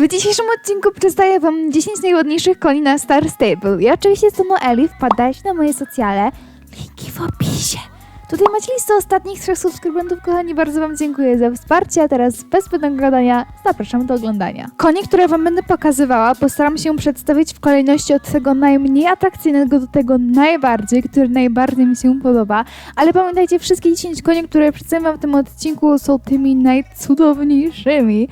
W dzisiejszym odcinku przedstawię wam 10 najładniejszych koni na Star Stable. Ja oczywiście jestem Noeli, wpadajcie na moje socjale, linki w opisie. Tutaj macie listę ostatnich trzech subskrybentów, kochani, bardzo wam dziękuję za wsparcie, a teraz bez zbędnego gadania zapraszam do oglądania. Konie, które wam będę pokazywała, postaram się przedstawić w kolejności od tego najmniej atrakcyjnego do tego najbardziej, który najbardziej mi się podoba, ale pamiętajcie, wszystkie 10 koni, które przedstawiam wam w tym odcinku są tymi najcudowniejszymi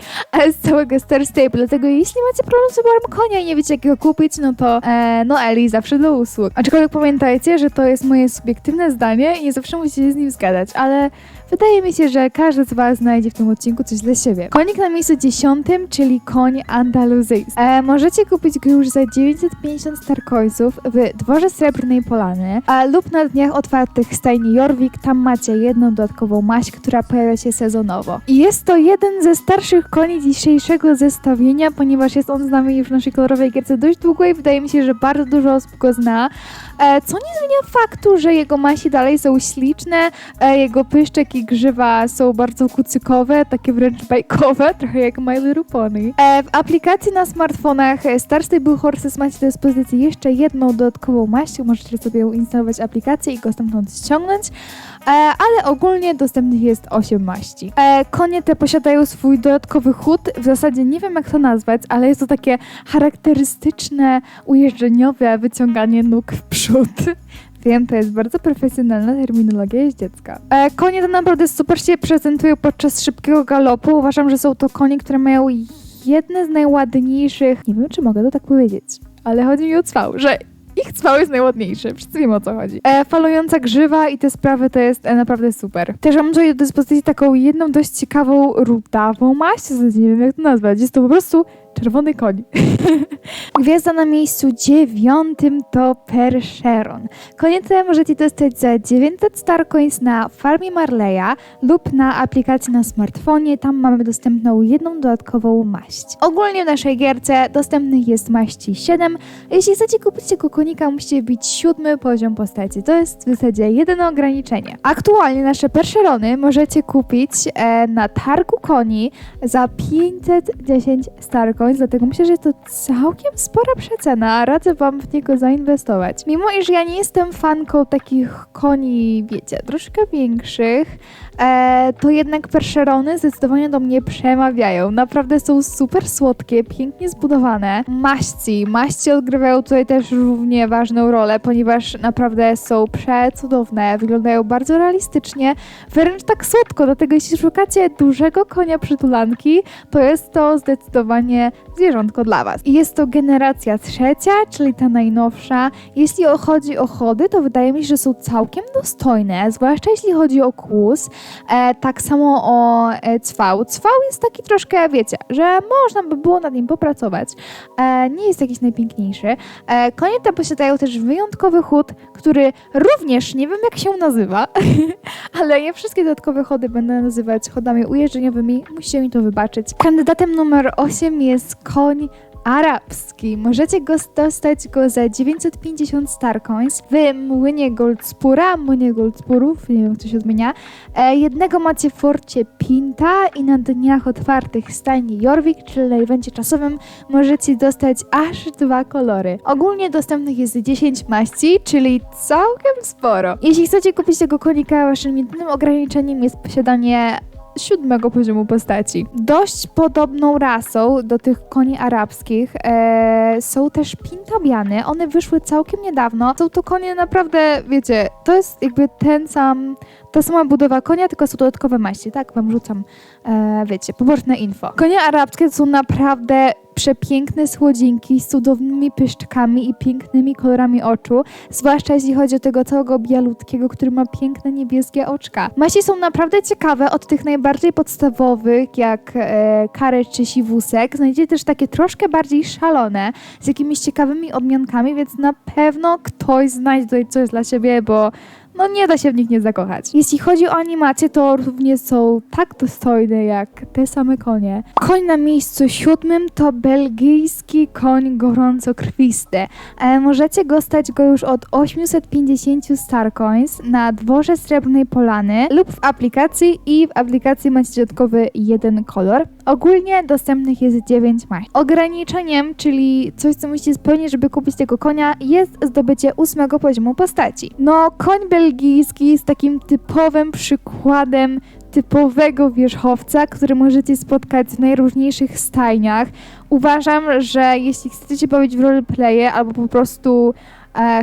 z całego Star Stable, dlatego jeśli macie problem z wyborem konia i nie wiecie jakiego kupić, no to e, no zawsze do usług. Aczkolwiek pamiętajcie, że to jest moje subiektywne zdanie i nie zawsze musicie się z nim zgadzać, ale wydaje mi się, że każdy z was znajdzie w tym odcinku coś dla siebie. Konik na miejscu dziesiątym, czyli koń andaluzyjski. E, możecie kupić go już za 950 starcoinsów w dworze Srebrnej Polany a, lub na dniach otwartych stajni Jorvik. Tam macie jedną dodatkową maść, która pojawia się sezonowo. I jest to jeden ze starszych koni dzisiejszego zestawienia, ponieważ jest on z nami już w naszej kolorowej gierce dość długo i wydaje mi się, że bardzo dużo osób go zna. E, co nie zmienia faktu, że jego masi dalej są śliczne, e, jego pyszczek i grzywa są bardzo kucykowe, takie wręcz bajkowe, trochę jak My Little Pony. E, w aplikacji na smartfonach e, Star Stable Horses macie do dyspozycji jeszcze jedną dodatkową maść, możecie sobie instalować aplikację i go stamtąd ściągnąć, e, ale ogólnie dostępnych jest 8 maści. E, konie te posiadają swój dodatkowy chód, w zasadzie nie wiem jak to nazwać, ale jest to takie charakterystyczne, ujeżdżeniowe wyciąganie nóg w przód. Wiem, to jest bardzo profesjonalna terminologia jeździecka. E, konie to naprawdę super się prezentują podczas szybkiego galopu. Uważam, że są to konie, które mają jedne z najładniejszych... Nie wiem, czy mogę to tak powiedzieć, ale chodzi mi o cwał, że ich cwał jest najładniejszy. Wszyscy wiemy o co chodzi. E, falująca grzywa i te sprawy to jest e, naprawdę super. Też mam tutaj do dyspozycji taką jedną dość ciekawą, rudawą maść. Nie wiem jak to nazwać. Jest to po prostu czerwony koń. Gwiazda na miejscu dziewiątym to Percheron. Konie te możecie dostać za 900 Starcoins na farmie Marleya lub na aplikacji na smartfonie. Tam mamy dostępną jedną dodatkową maść. Ogólnie w naszej gierce dostępnych jest maści 7. Jeśli chcecie kupić tego konika, musicie wbić siódmy poziom postaci. To jest w zasadzie jedyne ograniczenie. Aktualnie nasze Percherony możecie kupić e, na targu koni za 510 Starcoins, dlatego myślę, że jest to całkiem spora przecena. Radzę Wam w niego zainwestować. Mimo iż ja nie jestem fanką takich koni, wiecie, troszkę większych, e, to jednak perszerony zdecydowanie do mnie przemawiają. Naprawdę są super słodkie, pięknie zbudowane. Maści. Maści odgrywają tutaj też równie ważną rolę, ponieważ naprawdę są przecudowne, wyglądają bardzo realistycznie, wręcz tak słodko, dlatego jeśli szukacie dużego konia przytulanki, to jest to zdecydowanie zwierzątko dla Was. Jest to generacja trzecia, czyli ta najnowsza. Jeśli chodzi o chody, to wydaje mi się, że są całkiem dostojne, zwłaszcza jeśli chodzi o kłus. E, tak samo o e, cwał. Cwał jest taki troszkę, wiecie, że można by było nad nim popracować. E, nie jest jakiś najpiękniejszy. E, konie te posiadają też wyjątkowy chód, który również nie wiem jak się nazywa, ale ja wszystkie dodatkowe chody będę nazywać chodami ujeżdżeniowymi. Musicie mi to wybaczyć. Kandydatem numer 8 jest koń arabski. Możecie go dostać go za 950 Starcoins w młynie Goldspura, młynie Goldspurów, nie wiem jak to się odmienia. E, jednego macie w forcie Pinta i na dniach otwartych stajni Jorvik, czyli na evencie czasowym możecie dostać aż dwa kolory. Ogólnie dostępnych jest 10 maści, czyli całkiem sporo. Jeśli chcecie kupić tego konika, waszym jedynym ograniczeniem jest posiadanie siódmego poziomu postaci. Dość podobną rasą do tych koni arabskich e, są też pintabiany. One wyszły całkiem niedawno. Są to konie naprawdę, wiecie, to jest jakby ten sam, ta sama budowa konia, tylko są dodatkowe maści, tak? Wam rzucam, e, wiecie, poboczne info. Konie arabskie są naprawdę przepiękne słodzinki z cudownymi pyszczkami i pięknymi kolorami oczu, zwłaszcza jeśli chodzi o tego całego bialutkiego, który ma piękne niebieskie oczka. Maści są naprawdę ciekawe, od tych najbardziej podstawowych, jak e, karecz czy siwusek, znajdziecie też takie troszkę bardziej szalone, z jakimiś ciekawymi odmiankami, więc na pewno ktoś znajdzie tutaj coś dla siebie, bo no nie da się w nich nie zakochać. Jeśli chodzi o animację, to również są tak dostojne jak te same konie. Koń na miejscu siódmym to belgijski koń gorącokrwisty. E, możecie go stać go już od 850 Starcoins na dworze Srebrnej Polany lub w aplikacji i w aplikacji macie dodatkowy jeden kolor. Ogólnie dostępnych jest 9 maść. Ograniczeniem, czyli coś, co musicie spełnić, żeby kupić tego konia, jest zdobycie ósmego poziomu postaci. No, koń belgijski jest takim typowym przykładem typowego wierzchowca, który możecie spotkać w najróżniejszych stajniach. Uważam, że jeśli chcecie bawić w roleplaye albo po prostu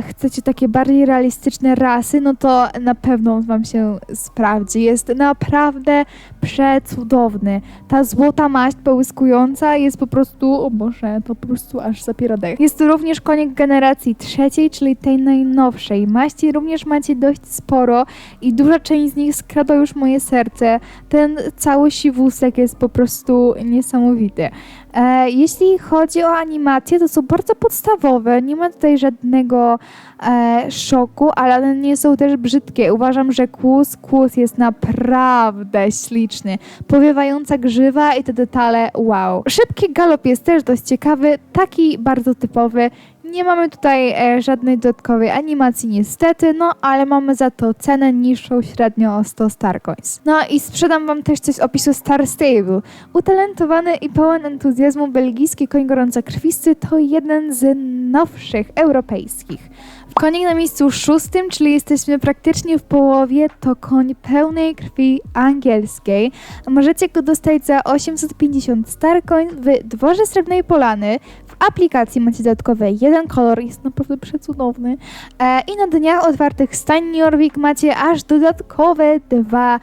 chcecie takie bardziej realistyczne rasy, no to na pewno wam się sprawdzi. Jest naprawdę przecudowny. Ta złota maść połyskująca jest po prostu, o Boże, to po prostu aż zapiera dech. Jest to również konik generacji trzeciej, czyli tej najnowszej. Maści również macie dość sporo i duża część z nich skradła już moje serce. Ten cały siwusek jest po prostu niesamowity. E, jeśli chodzi o animacje, to są bardzo podstawowe. Nie ma tutaj żadnego e, szoku, ale one nie są też brzydkie. Uważam, że kłus, kłus jest naprawdę śliczny. Powiewająca grzywa i te detale, wow. Szybki galop jest też dość ciekawy, taki bardzo typowy. Nie mamy tutaj e, żadnej dodatkowej animacji niestety, no ale mamy za to cenę niższą średnio o 100 Starcoins. No i sprzedam wam też coś z opisu Star Stable. Utalentowany i pełen entuzjazmu belgijski koń gorącokrwisty to jeden z nowszych europejskich. Konik na miejscu szóstym, czyli jesteśmy praktycznie w połowie, to koń pełnej krwi angielskiej. Możecie go dostać za 850 Starcoin w dworze Srebrnej Polany. W aplikacji macie dodatkowy jeden kolor, jest naprawdę przecudowny. E, I na dniach otwartych stań Norwik macie aż dodatkowe dwa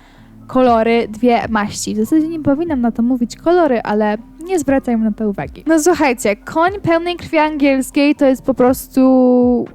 kolory, dwie maści. W zasadzie nie powinnam na to mówić kolory, ale nie zwracajmy na to uwagi. No słuchajcie, koń pełnej krwi angielskiej to jest po prostu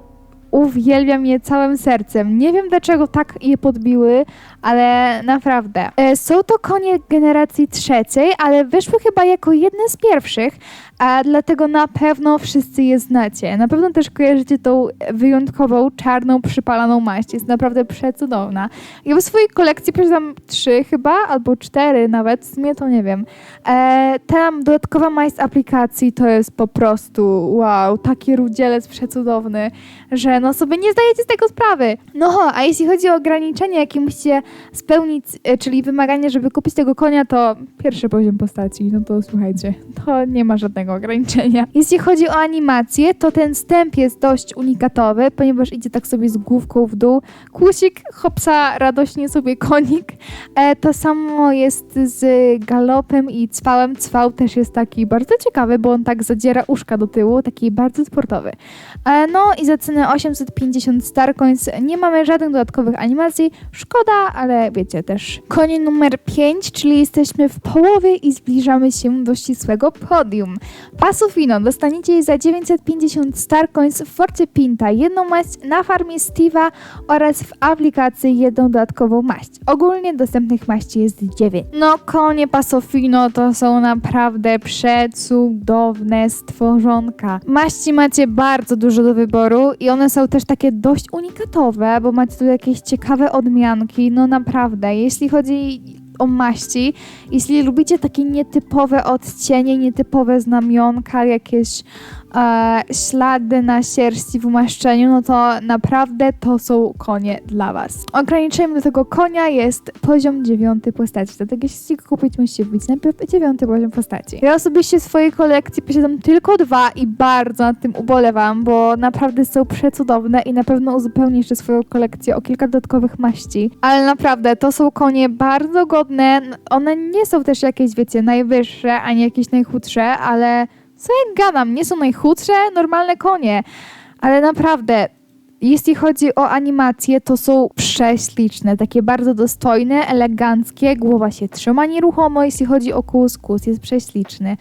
uwielbiam je całym sercem. Nie wiem dlaczego tak je podbiły, ale naprawdę. E, Są to konie generacji trzeciej, ale wyszły chyba jako jedne z pierwszych, a dlatego na pewno wszyscy je znacie. Na pewno też kojarzycie tą wyjątkową, czarną, przypalaną maść. Jest naprawdę przecudowna. Ja w swojej kolekcji posiadam trzy chyba, albo cztery nawet, w sumie to nie wiem. E, tam dodatkowa maść z aplikacji to jest po prostu wow, taki rudzielec przecudowny, że no sobie nie zdajecie z tego sprawy. No, a jeśli chodzi o ograniczenia, jakie musicie spełnić, e, czyli wymagania, żeby kupić tego konia, to pierwszy poziom postaci, no to słuchajcie, to nie ma żadnego ograniczenia. Jeśli chodzi o animację, to ten wstęp jest dość unikatowy, ponieważ idzie tak sobie z główką w dół. Kłusik, hopsa, radośnie sobie konik. E, to samo jest z galopem i cwałem. Cwał też jest taki bardzo ciekawy, bo on tak zadziera uszka do tyłu, taki bardzo sportowy. E, no i za cenę 850 Starcoins nie mamy żadnych dodatkowych animacji. Szkoda, ale wiecie też. Konie numer 5, czyli jesteśmy w połowie i zbliżamy się do ścisłego podium. Pasufino dostaniecie jej za 950 Starcoins w Forcie Pinta, jedną maść na farmie Steve'a oraz w aplikacji jedną dodatkową maść. Ogólnie dostępnych maści jest 9. No konie Pasofino to są naprawdę przecudowne stworzonka. Maści macie bardzo dużo do wyboru i one są też takie dość unikatowe, bo macie tu jakieś ciekawe odmianki. No naprawdę, jeśli chodzi o maści. Jeśli lubicie takie nietypowe odcienie, nietypowe znamionka, jakieś e, ślady na sierści w umaszczeniu, no to naprawdę to są konie dla Was. Ograniczeniem do tego konia jest poziom dziewiąty postaci, dlatego jeśli go kupić, musicie wbić najpierw dziewiąty poziom postaci. Ja osobiście w swojej kolekcji posiadam tylko dwa i bardzo nad tym ubolewam, bo naprawdę są przecudowne i na pewno uzupełnię jeszcze swoją kolekcję o kilka dodatkowych maści. Ale naprawdę, to są konie bardzo godne. One nie są też jakieś, wiecie, najwyższe, ani jakieś najchudsze, ale co jak gadam, nie są najchudsze, normalne konie. Ale naprawdę, jeśli chodzi o animacje, to są prześliczne, takie bardzo dostojne, eleganckie, głowa się trzyma nieruchomo, jeśli chodzi o kłus, kłus jest prześliczny.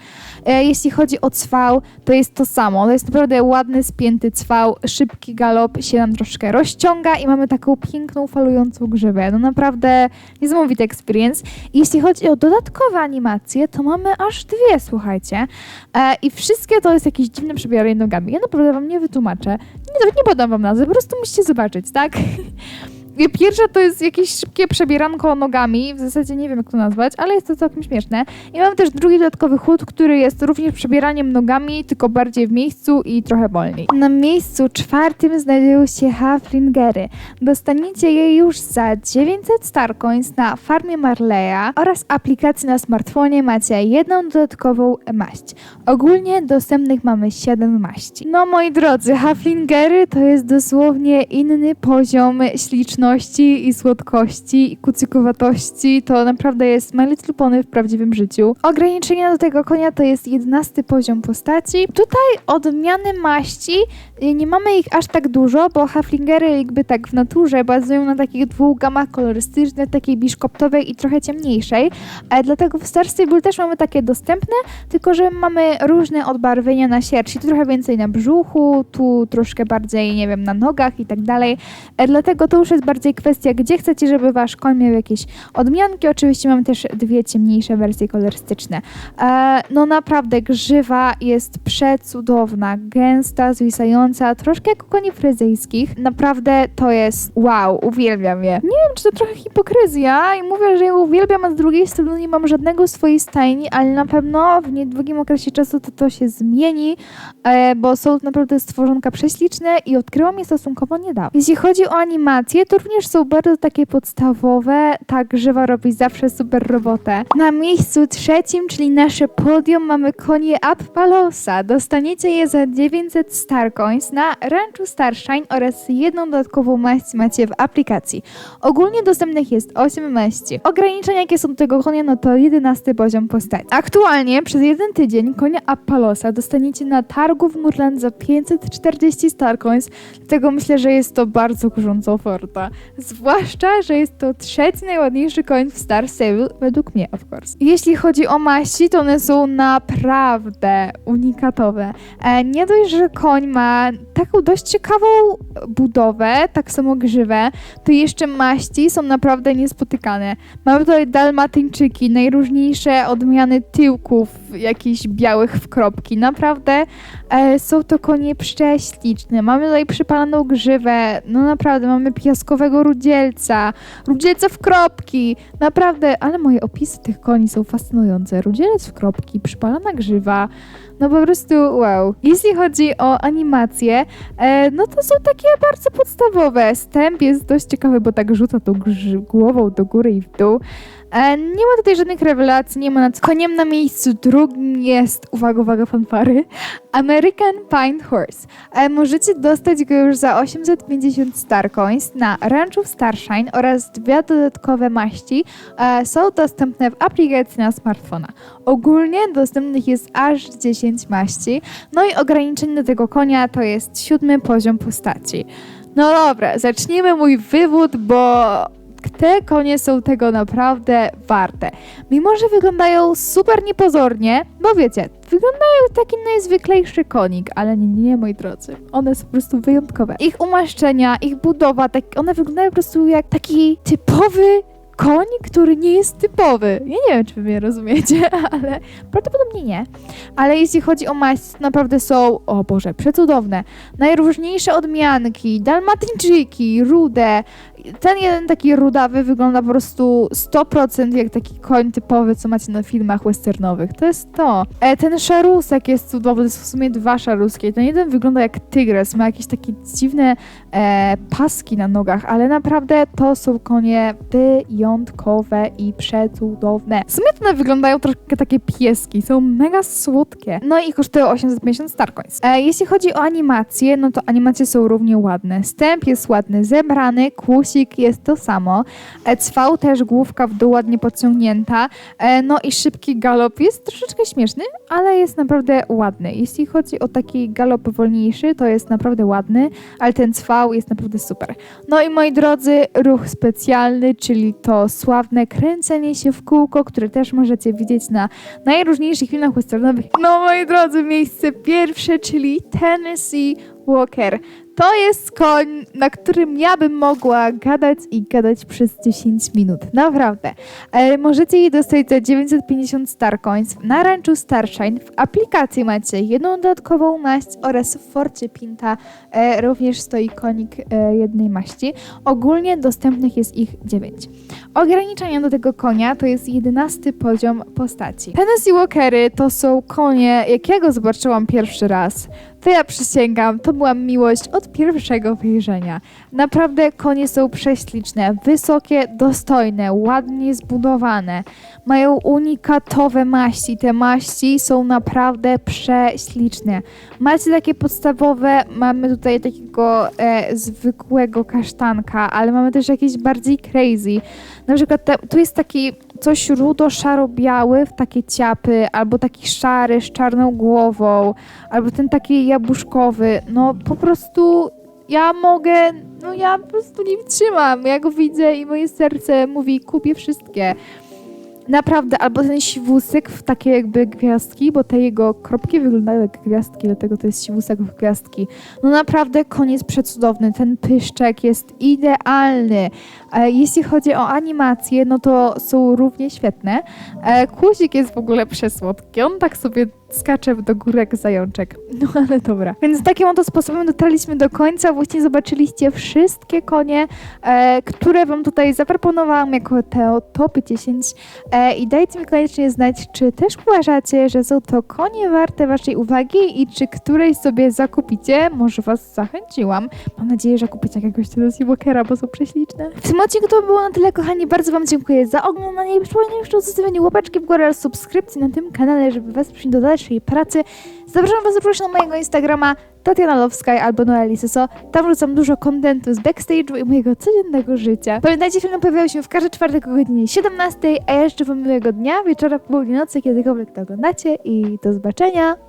E, jeśli chodzi o cwał, to jest to samo, to jest naprawdę ładny, spięty cwał, szybki galop się nam troszkę rozciąga i mamy taką piękną, falującą grzywę. No naprawdę niesamowity experience. Jeśli chodzi o dodatkowe animacje, to mamy aż dwie, słuchajcie. E, I wszystkie to jest jakieś dziwne przebieranie nogami. Ja naprawdę wam nie wytłumaczę. Nie, nie podam wam nazwy, po prostu musicie zobaczyć, tak? Pierwsza to jest jakieś szybkie przebieranko nogami, w zasadzie nie wiem jak to nazwać, ale jest to całkiem śmieszne. I mam też drugi dodatkowy chód, który jest również przebieraniem nogami, tylko bardziej w miejscu i trochę wolniej. Na miejscu czwartym znajdują się Haflingery. Dostaniecie je już za 900 Starcoins na farmie Marleya oraz aplikacji na smartfonie macie jedną dodatkową maść. Ogólnie dostępnych mamy 7 maści. No moi drodzy, Haflingery to jest dosłownie inny poziom śliczności i słodkości i kucykowatości. To naprawdę jest My Little Pony w prawdziwym życiu. Ograniczenia do tego konia to jest 11 poziom postaci. Tutaj odmiany maści y, nie mamy ich aż tak dużo, bo Haflingery jakby tak w naturze bazują na takich dwóch gamach kolorystycznych, takiej biszkoptowej i trochę ciemniejszej. E, dlatego w Star Stable też mamy takie dostępne, tylko że mamy różne odbarwienia na sierści. Tu trochę więcej na brzuchu, tu troszkę bardziej, nie wiem, na nogach i tak dalej. E, dlatego to już jest bardziej kwestia, gdzie chcecie, żeby wasz koń miał jakieś odmianki. Oczywiście mamy też dwie ciemniejsze wersje kolorystyczne. E, no naprawdę, grzywa jest przecudowna, gęsta, zwisająca, troszkę jak u koni fryzyjskich. Naprawdę to jest wow, uwielbiam je. Nie wiem, czy to trochę hipokryzja i mówię, że je uwielbiam, a z drugiej strony nie mam żadnego swojej stajni, ale na pewno w niedługim okresie czasu to to się zmieni, e, bo są naprawdę stworzonka prześliczne i odkryłam je stosunkowo niedawno. Jeśli chodzi o animacje, to również są bardzo takie podstawowe. Ta grzywa robi zawsze super robotę. Na miejscu trzecim, czyli nasze podium, mamy konie Appalosa. Dostaniecie je za 900 Starcoins na Ranchu Starshine oraz jedną dodatkową maść macie w aplikacji. Ogólnie dostępnych jest 8 maści. Ograniczenia, jakie są do tego konia, no to 11 poziom postaci. Aktualnie przez jeden tydzień konia Appalosa dostaniecie na targu w Murland za 540 Starcoins, dlatego myślę, że jest to bardzo kurząca oferta. Zwłaszcza, że jest to trzeci najładniejszy koń w Star Stable, według mnie, of course. Jeśli chodzi o maści, to one są naprawdę unikatowe. E, nie dość, że koń ma taką dość ciekawą budowę, tak samo grzywę, to jeszcze maści są naprawdę niespotykane. Mamy tutaj dalmatyńczyki, najróżniejsze odmiany tyłków, jakichś białych w kropki. Naprawdę e, są to konie prześliczne. Mamy tutaj przypalaną grzywę, no naprawdę, mamy piaskowego rudzielca, rudzielca w kropki. Naprawdę, ale moje opisy tych koni są fascynujące. Rudzielec w kropki, przypalana grzywa, no po prostu wow. Jeśli chodzi o animacje, e, no to są takie bardzo podstawowe. Stęp jest dość ciekawy, bo tak rzuca tą głową do góry i w dół. E, nie ma tutaj żadnych rewelacji, nie ma nad koniem na miejscu drugim jest, uwaga, uwaga, fanfary, American Pine Horse. E, możecie dostać go już za 850 Starcoins na Ranchu Starshine oraz dwie dodatkowe maści e, są dostępne w aplikacji na smartfona. Ogólnie dostępnych jest aż 10 maści, no i ograniczenie do tego konia to jest siódmy poziom postaci. No dobra, zacznijmy mój wywód, bo te konie są tego naprawdę warte. Mimo, że wyglądają super niepozornie, bo wiecie, wyglądają taki najzwyklejszy konik, ale nie, nie, moi drodzy. One są po prostu wyjątkowe. Ich umaszczenia, ich budowa, tak, one wyglądają po prostu jak taki typowy koń, który nie jest typowy. Ja nie wiem, czy wy mnie rozumiecie, ale prawdopodobnie nie. Ale jeśli chodzi o maść, naprawdę są, o Boże, przecudowne. Najróżniejsze odmianki, dalmatyńczyki, rude. Ten jeden taki rudawy wygląda po prostu 100% jak taki koń typowy, co macie na filmach westernowych. To jest to. E, ten szarusek jest cudowny, to jest w sumie dwa szaruskie. Ten jeden wygląda jak tygrys, ma jakieś takie dziwne e, paski na nogach, ale naprawdę to są konie wyjątkowe i przecudowne. W sumie one wyglądają troszkę takie pieski, są mega słodkie. No i kosztują 850 Starcoins. E, jeśli chodzi o animacje, no to animacje są równie ładne. Stęp jest ładny, zebrany, kłusik jest to samo. E, cwał też główka w dół ładnie podciągnięta. E, no i szybki galop jest troszeczkę śmieszny, ale jest naprawdę ładny. Jeśli chodzi o taki galop wolniejszy, to jest naprawdę ładny, ale ten cwał jest naprawdę super. No i moi drodzy, ruch specjalny, czyli to sławne kręcenie się w kółko, które też możecie widzieć na najróżniejszych filmach westernowych. No moi drodzy, miejsce pierwsze, czyli Tennessee Walker. To jest koń, na którym ja bym mogła gadać i gadać przez 10 minut. Naprawdę. E, możecie jej dostać za 950 Star Coins na ranczu Starshine. W aplikacji macie jedną dodatkową maść oraz w Forcie Pinta e, również stoi konik e, jednej maści. Ogólnie dostępnych jest ich 9. Ograniczenia do tego konia to jest 11 poziom postaci. Tennessee Walkery to są konie, jakiego zobaczyłam pierwszy raz. To ja przysięgam, to była miłość od pierwszego wejrzenia. Naprawdę konie są prześliczne, wysokie, dostojne, ładnie zbudowane. Mają unikatowe maści. Te maści są naprawdę prześliczne. Macie takie podstawowe, mamy tutaj takiego e, zwykłego kasztanka, ale mamy też jakieś bardziej crazy. Na przykład te, tu jest taki coś rudo-szaro-biały w takie ciapy, albo taki szary z czarną głową, albo ten taki jabłuszkowy. No po prostu ja mogę, no ja po prostu nie wytrzymam. Ja go widzę i moje serce mówi kupię wszystkie. Naprawdę, albo ten siwusek w takie jakby gwiazdki, bo te jego kropki wyglądają jak gwiazdki, dlatego to jest siwusek w gwiazdki. No naprawdę koniec przecudowny, ten pyszczek jest idealny. E, jeśli chodzi o animacje, no to są równie świetne. E, Kłuzik jest w ogóle przesłodki, on tak sobie skacze do góry jak zajączek. No ale dobra. Więc takim oto sposobem dotarliśmy do końca. Właśnie zobaczyliście wszystkie konie, e, które wam tutaj zaproponowałam jako te topy 10. E, I dajcie mi koniecznie znać, czy też uważacie, że są to konie warte waszej uwagi i czy któreś sobie zakupicie. Może was zachęciłam. Mam nadzieję, że kupicie jakiegoś Tennessee Walkera, bo są prześliczne. W tym odcinku to by było na tyle, kochani. Bardzo wam dziękuję za oglądanie i przypominam jeszcze o zostawieniu łapeczki w górę oraz subskrypcji na tym kanale, żeby wesprzeć do dalszej pracy. Zapraszam was również na mojego Instagrama Tatiana Lowskaj albo Noeli Seso. Tam wrzucam dużo kontentu z backstage'u i mojego codziennego życia. Pamiętajcie, filmy pojawiają się w każdy czwartek o godzinie 17, a ja jeszcze wam miłego dnia, wieczora, południa, nocy, kiedykolwiek to oglądacie i do zobaczenia.